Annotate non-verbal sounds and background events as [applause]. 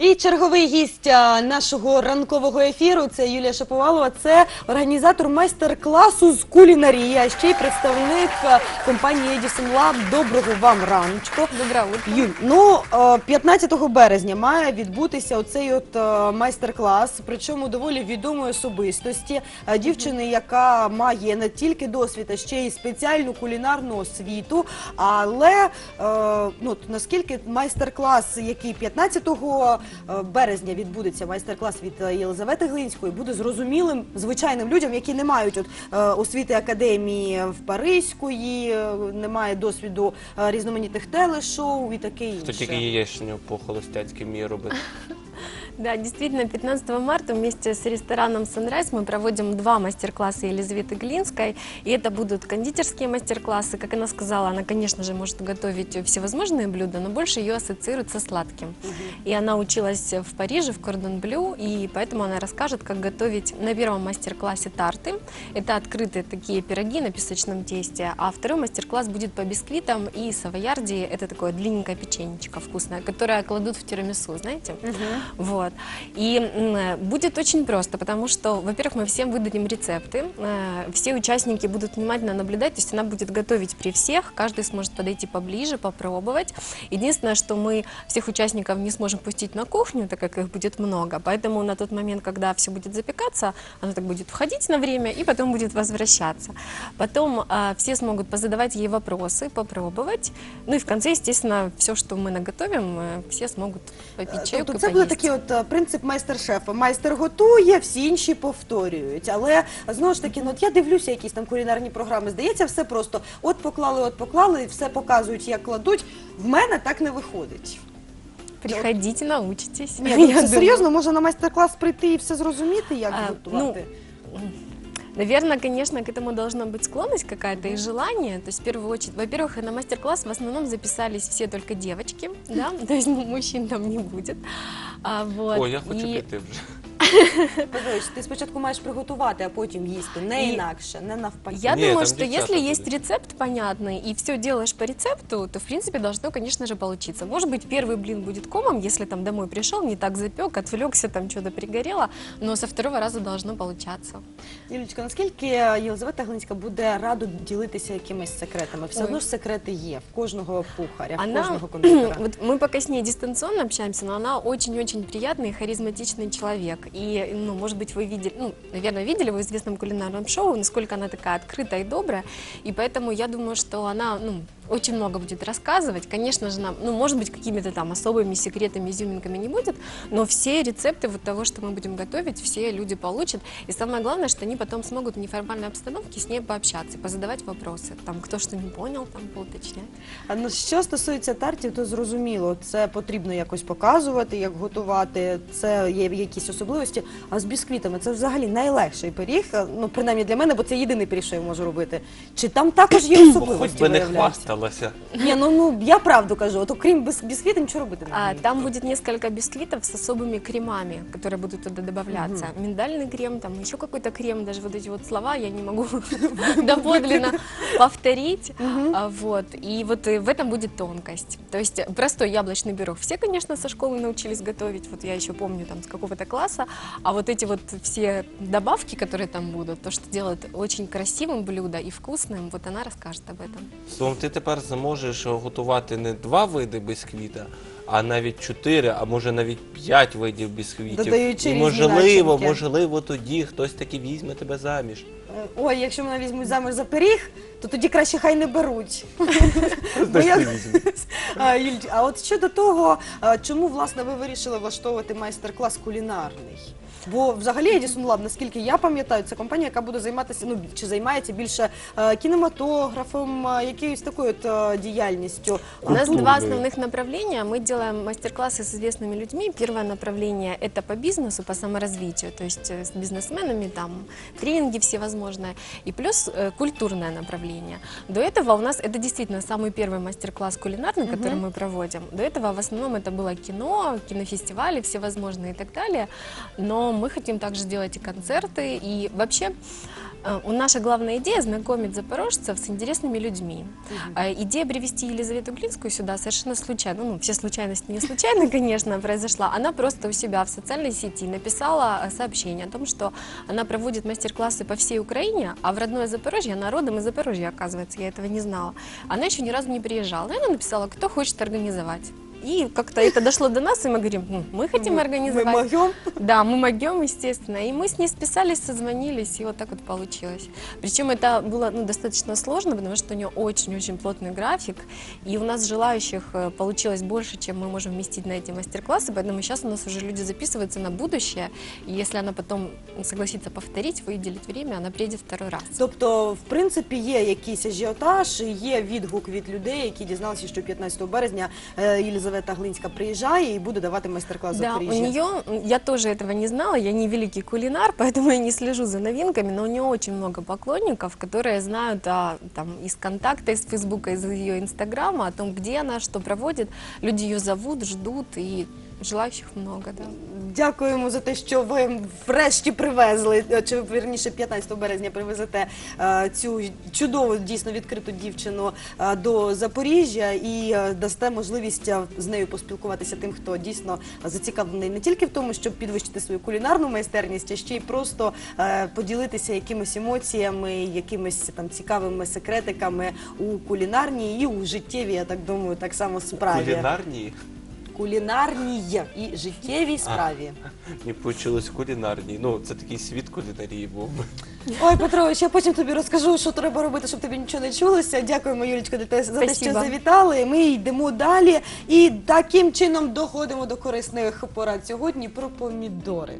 І черговий гість нашого ранкового ефіру це Юлія Шаповалова. Це організатор майстер-класу з кулінарії, а ще й представник компанії Edison Lab. Доброго вам раночку. Доброе утро. Юль, ну е, 15 березня має відбутися оцей от майстер-клас, причому доволі відомої особистості, дівчини, яка має не тільки досвід, а ще й спеціальну кулінарну освіту. Але ну наскільки майстер-клас, який 15 е, березня відбудеться, майстер-клас від е, Єлизавети Глинської, буде зрозумілим звичайним людям, які не мають от е, освіти академії в Паризької, е, немає досвіду е, різноманітних телешоу і таке інше. Хто тільки яєчню по холостяцьки вміє робити. [laughs] Да, действительно, 15 марта вместе с рестораном Sunrise мы проводим два мастер-класса Елизаветы Глинской. И это будут кондитерские мастер-классы. Как она сказала, она, конечно же, может готовить всевозможные блюда, но больше ее ассоциирует со сладким. И она училась в Париже, в Кордон Блю, и поэтому она расскажет, как готовить на первом мастер-классе тарты. Это открытые такие пироги на песочном тесте. А второй мастер-класс будет по бисквитам и савоярди. Это такое длинненькое печенечко вкусное, которое кладут в тирамису, знаете? Вот. И м, будет очень просто, потому что, во-первых, мы всем выдадим рецепты, э, все участники будут внимательно наблюдать, то есть она будет готовить при всех, каждый сможет подойти поближе, попробовать. Единственное, что мы всех участников не сможем пустить на кухню, так как их будет много, поэтому на тот момент, когда все будет запекаться, она так будет входить на время и потом будет возвращаться. Потом э, все смогут позадавать ей вопросы, попробовать, ну и в конце, естественно, все, что мы наготовим, э, все смогут попить чайку, Тобто це буде поесть. такий от е, принцип майстер-шефа. Майстер готує, всі інші повторюють. Але знову ж таки, ну от я дивлюся якісь там кулінарні програми. Здається, все просто от поклали, от поклали, і все показують, як кладуть. В мене так не виходить. Приходите, научитесь. Ні, [laughs] ну, це серйозно, може на майстер-клас прийти і все зрозуміти, як А, готувати. Наверное, конечно, к этому должна быть склонность какая-то и желание. То есть, в первую очередь, во-первых, на мастер-класс в основном записались все только девочки, да, то есть мужчин там не будет. А, вот. О, я хочу И- вже. Подивись, ти спочатку маєш приготувати, а потім їсти. Не І- інакше, не навпаки. Я Не, думаю, там что девчата если есть будут. рецепт понятный и все делаешь по рецепту, то в принципе должно, конечно же, получиться. Может быть, первый блин будет комом, если там домой пришел, не так запек, отвлекся, там что-то пригорело, но со второго раза должно получаться. Юлічка, наскільки Єлизавета Глинська буде радо ділитися якимись секретами? Все Ой. одно ж секрети є в кожного кухаря, в Она, кожного кондитера. [clears throat] вот мы пока с ней дистанционно общаемся, но она очень-очень приятный и харизматичный человек. И, ну, может быть, вы видели, ну, наверное, видели в известном кулинарном шоу, насколько она такая открытая и добрая. И поэтому я думаю, что она, ну, очень много будет рассказывать. Конечно же, нам, ну, может быть, какими-то там особыми секретами, изюминками не будет, но все рецепты вот того, что мы будем готовить, все люди получат. И самое главное, что они потом смогут в неформальной обстановке с ней пообщаться, позадавать вопросы. Там, кто что не понял, там, поуточнять. А, Ну, що стосується тартів, то зрозуміло, це потрібно якось показувати, як готувати, це є якісь особливості. А з бісквітами це взагалі найлегший пиріг, е, ну принаймні для мене, бо це єдиний пиріг, що я можу робити. Чи там також є Бо особливості? хоч би не виявляється? хвасталася. Ні, ну ну я правду кажу. От окрім бис- бісквітів, нічого робити не А, вмію. там будет несколько бисквитов с особыми кремами, которые будут туда добавляться. Миндальный крем, там еще какой-то крем, даже вот эти вот слова я не могу [laughs] доподлинно повторить. А, Вот. И вот э, в этом будет тонкость. То есть э, простой яблочный пирог. Все, конечно, со школы научились готовить. Вот я еще помню там с какого-то класса. А вот эти вот все добавки, которые там будут, то, что делает очень красивым блюдо и вкусным, вот она расскажет об этом. Словом, ти тепер зможеш готувати не два види бісквіта, а навіть чотири, а може навіть п'ять видів бісквітів. Додаючи І різні можливо, начинки. можливо, тоді хтось таки візьме тебе заміж. Е, Ой, якщо мене візьмуть заміж за пиріг, то тоді краще хай не беруть. [laughs] Бо я- Хтось не візьме. А, Юль, а от щодо того, а, чому власне ви вирішили влаштовувати майстер-клас кулінарний? Бо взагалі Edison Lab, наскільки я пам'ятаю, це компанія, яка буде займатися, ну чи займається більше е, кінематографом, е, якоюсь такою от, е, діяльністю. У нас Культурные. два основных направления. Мы делаем мастер-классы с известными людьми. Первое направление – это по бизнесу, по саморазвитию, то есть э, с бизнесменами, там, тренинги всевозможные. И плюс э, культурное направление. До этого у нас, это действительно самый первый мастер-класс кулинарный, который мы проводим. До этого в основном это было кино, кинофестивали всевозможные и так далее. Но мы хотим также делать и концерты, и вообще э, наша главная идея знакомить запорожцев с интересными людьми. Э, Идея привести Елизавету Глинскую сюда совершенно случайно, ну, все случайности не случайно, конечно, произошла. Она просто у себя в социальной сети написала э, сообщение о том, что она проводит мастер-классы по всей Украине, а в родное Запорожье, она родом из Запорожья, оказывается, я этого не знала. Она еще ни разу не приезжала. И она написала, кто хочет организовать. И как-то это дошло до нас, и мы говорим, «Ну, мы хотим Мы организовать. могем. Да, мы могем, естественно. И мы с ней списались, созвонились, и вот так вот получилось. Причем это было ну, достаточно сложно, потому что у нее очень-очень плотный график, и у нас желающих э, получилось больше, чем мы можем вместить на эти мастер-классы, поэтому сейчас у нас уже люди записываются на будущее, и если она потом согласится повторить, выделить время, она приедет второй раз. Тобто, в принципі, є якийсь ажіотаж, і є відгук від людей, які дізналися, що 15 березня е, Єлизавета Глинська приїжджає і буде давати майстер-клас Да, у Запоріжжя. нее, я тоже этого не знала, я не великий кулинар, [laughs] поэтому я не слежу за новинками, но у нее очень много поклонников, которые знают а, там, из контакта, из Фейсбука, из ее Инстаграма, о том, где она, что проводит. Люди ее зовут, ждут, и желающих много, да. Дякуємо за те, що ви врешті привезли, е, чи вірніше 15 березня привезете е, цю чудову дійсно відкриту дівчину е, до Запоріжжя і е, дасте можливість з нею поспілкуватися тим, хто дійсно зацікавлений не тільки в тому, щоб підвищити свою кулінарну майстерність, а ще й просто е, поділитися якимись емоціями, якимись там цікавими секретиками у кулінарній і у життєвій, я так думаю, так само справі. Кулінарні? Кулінарній і життєвій справі. Мені почулось кулінарній. Ну, це такий світ кулінарії був. Ой, Петрович, я потім тобі розкажу, що треба робити, щоб тобі нічого не чулося. Дякуємо, Юлічко, за те, за те, що завітали. Ми йдемо далі і таким чином доходимо до корисних порад сьогодні про помідори.